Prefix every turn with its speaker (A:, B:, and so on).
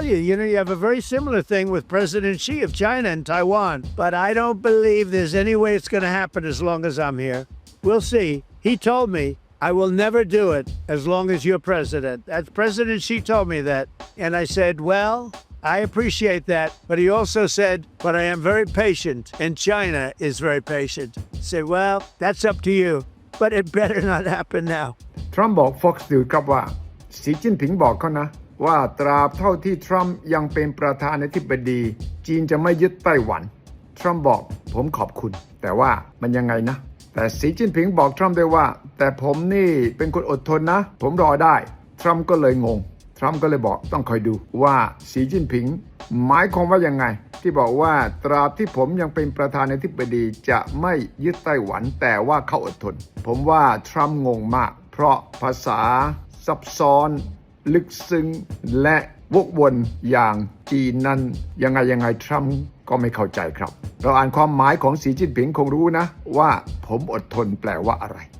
A: you, you know, you have a very similar thing with President Xi of China and Taiwan. But I don't believe there's any way it's going to happen as long as I'm here. We'll see. He told me I will never do it as long as you're president. That's President Xi told me that. And I said, well, I appreciate that. But he also said, but I am very patient, and China is very patient. I said, well, that's up to you. But it better not happen now.
B: ทรัมป์บอก Fox News ครับว่า สีจิ้นผิงบอกเขานะ ว่าตราบเท่าที่ทรัมป์ยังเป็นประธานาธิบดี จีนจะไม่ยึดไต้หวัน ทรัมป์บอกผมขอบคุณ แต่ว่ามันยังไงนะ แต่สีจิ้นผิงบอกทรัมป์ด้วยว่า แต่ผมนี่เป็นคนอดทนนะ ผมรอได้ ทรัมป์ก็เลยงง ทรัมป์ก็เลยบอกต้องคอยดูว่าสีจิ้นผิง หมายความว่ายังไง ที่บอกว่าตราบที่ผมยังเป็นประธานาธิบดีจะไม่ยึดไต้หวัน แต่ว่าเขาอดทน ผมว่าทรัมป์งงมาก เพราะภาษาซับซ้อน ลึกซึ้งและวกวนอย่างจีนนั้น ยังไงยังไงทรัมป์ก็ไม่เข้าใจครับ เราอ่านความหมายของสีจิ้นผิงคงรู้นะว่าผมอดทนแปลว่าอะไร